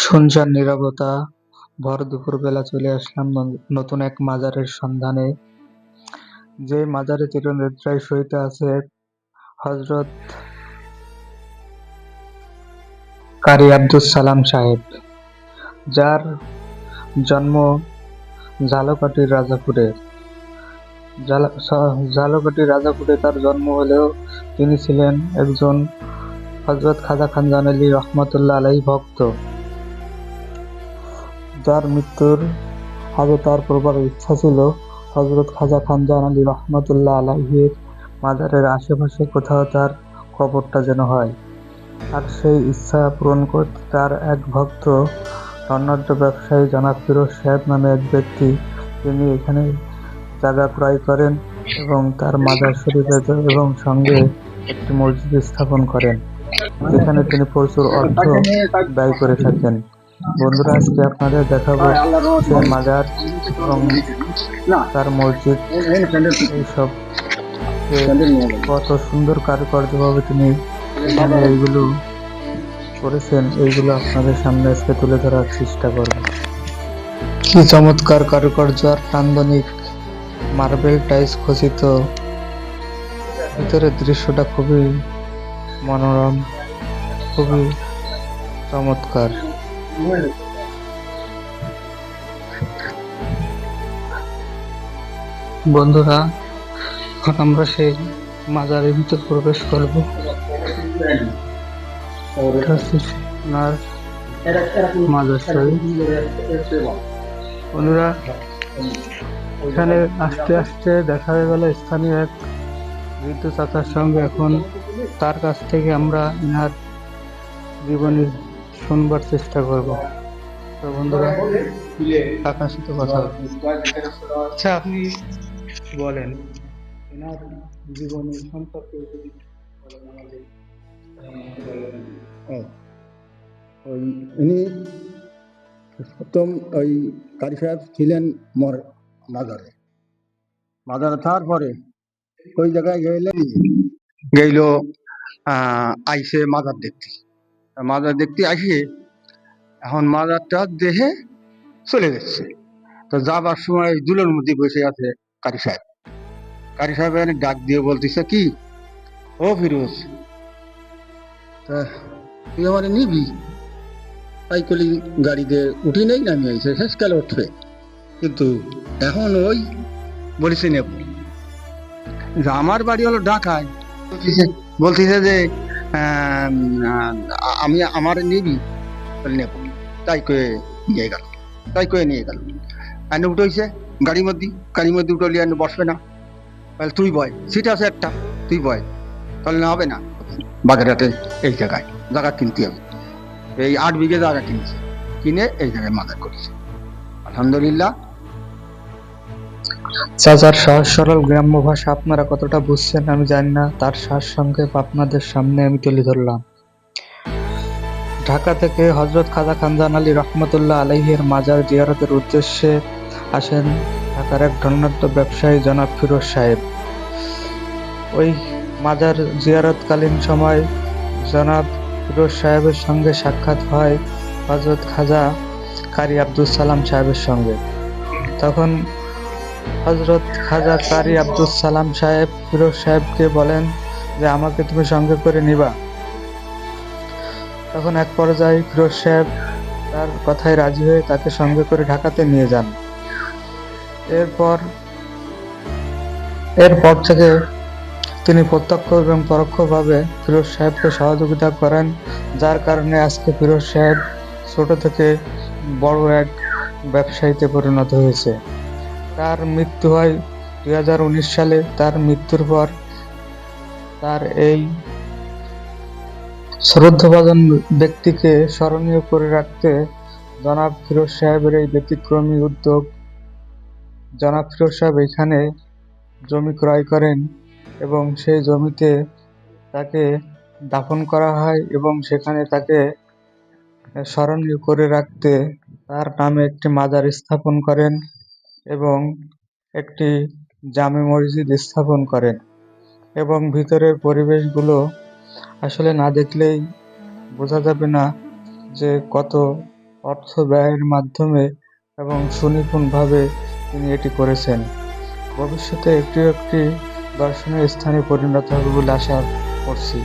শুনশান নীরবতা, ভর দুপুরবেলা চলে আসলাম নতুন এক মাজারের সন্ধানে। যে মাজারে চিরনিদ্রায় সহিত আছে হজরত কারি আব্দুস সালাম সাহেব, যার জন্ম ঝালকাঠির রাজাপুরে। স- রাজাপুরে তার জন্ম হলেও তিনি ছিলেন একজন হজরত খাজা খানজান আলী রহমতুল্লাহ আলাই ভক্ত। যার মৃত্যুর আগে তার প্রবল ইচ্ছা ছিল হজরত খাজা খানজান আলী রহমতুল্লাহ আলাইহির মাজারের আশেপাশে কোথাও তার কবরটা যেন হয়। আর সেই ইচ্ছা পূরণ করতে তার এক ভক্ত, ধনাঢ্য ব্যবসায়ী জনাব ফিরোজ সাহেব নামে এক ব্যক্তি তিনি এখানে জায়গা ক্রয় করেন এবং তার মাজার শরীফে এবং সঙ্গে একটি মসজিদ স্থাপন করেন, যেখানে তিনি প্রচুর অর্থ ব্যয় করে থাকেন। বন্ধুরা আজকে আপনাদের দেখাবো সেই মাজার এবং তার মসজিদ। এইসব কত সুন্দর কারুকার্যভাবে তিনি এখানে এইগুলো করেছেন এইগুলো আপনাদের সামনে আজকে তুলে ধরার চেষ্টা করব। কি চমৎকার কারুকার্য আর নান্দনিক মার্বেল টাইলস খচিত। ভিতরের দৃশ্যটা খুবই মনোরম খুবই চমৎকার। বন্ধুরা আমরা সেই মাজারের ভিতর প্রবেশ করব। বন্ধুরা, এখানে আস্তে আস্তে দেখা গেল স্থানীয় এক বৃদ্ধ চাচার সঙ্গে। এখন তার কাছ থেকে আমরা ইনার জীবনী শুনবার চেষ্টা করব। তো বন্ধুরা কাকার সাথে কথা আচ্ছা আপনি বলেন এনার জীবনী সম্পর্কে যদি ওই উনি প্রথম ওই কারি সাহেব ছিলেন মর মাজারে মাজারে থাকার পরে ওই জায়গায় গেলেন গেইল আহ, আইসে মাজার দেখতে। মাজার দেখতে আসিয়ে এখন মাজারটা দেহে চলে গেছে তো যাবার সময় দুলের মধ্যে বসে আছে কারি সাহেব। কারি সাহেব ডাক দিয়ে বলতেছে কি, ও ফিরোজ, তা তুই আমার নিবি? তাই কলি গাড়িতে উঠি নেই নামি শেষ কালে উঠবে কিন্তু এখন ওই বলিস নেব। আমার বাড়ি হলো বলতিছে- বলতিছে যে আম, আমার নিবি নেব তাই কয়ে নিয়ে গেল। তাই কয়ে নিয়ে গেল। আইনে উঠেছে গাড়ির মধ্যে। গাড়ির মধ্যে উঠলি আইনে বসবে না। তাহলে তুই বয় সিট আছে একটা। তুই বয়। তাহলে না হবে না? বাগেরহাটে এই জায়গায় জায়গা কিনতে হবে। এই আট বিঘে জায়গা কিনছে। কিনে এই জায়গায় মাদার করেছে। আলহামদুলিল্লাহ চাচার সহজ সরল গ্রাম্য ভাষা আপনারা কতটা বুঝছেন আমি জানি না, তার সার সংক্ষেপ আপনাদের সামনে আমি তুলে ধরলাম। ঢাকা থেকে হজরত খাজা খানজান আলী রহমতুল্লাহ আলহের মাজার জিয়ারতের উদ্দেশ্যে আসেন ঢাকার এক ধনাঢ্য ব্যবসায়ী জনাব ফিরোজ সাহেব। ওই মাজার জিয়ারতকালীন সময় জনাব ফিরোজ সাহেবের সঙ্গে সাক্ষাৎ হয় হজরত খাজা কারি আব্দুল সালাম সাহেবের সঙ্গে। তখন হজরত খাজা কারি আব্দুল সালাম সাহেব, ফিরোজ সাহেবকে বলেন যে, আমাকে তুমি সঙ্গে করে নিবা। তখন এক পর্যায়ে ফিরোজ সাহেব তার কথায় রাজি হয়ে তাকে সঙ্গে করে ঢাকাতে নিয়ে যান। এরপর এরপর থেকে তিনি প্রত্যক্ষ এবং পরোক্ষভাবে ফিরোজ সাহেবকে সহযোগিতা করেন, যার কারণে আজকে ফিরোজ সাহেব ছোট থেকে বড় এক ব্যবসায়ীতে পরিণত হয়েছে। তার মৃত্যু হয় দুই হাজার উনিশ সালে। তার মৃত্যুর পর তার এই শ্রদ্ধাভাজন ব্যক্তিকে স্মরণীয় করে রাখতে জনাব ফিরোজ সাহেবের এই ব্যতিক্রমী উদ্যোগ জনাব ফিরোজ সাহেব এখানে জমি ক্রয় করেন এবং সেই জমিতে তাকে দাফন করা হয় এবং সেখানে তাকে স্মরণীয় করে রাখতে তার নামে একটি মাজার স্থাপন করেন। এবং একটি জামে মসজিদ স্থাপন করেন এবং ভিতরের পরিবেশগুলো আসলে না দেখলেই বোঝা যাবে না যে কত অর্থ ব্যয়ের মাধ্যমে এবং সুনিপুণভাবে তিনি এটি করেছেন। ভবিষ্যতে একটি একটি দর্শনীয় স্থানে পরিণত হবে বলে আশা করছি।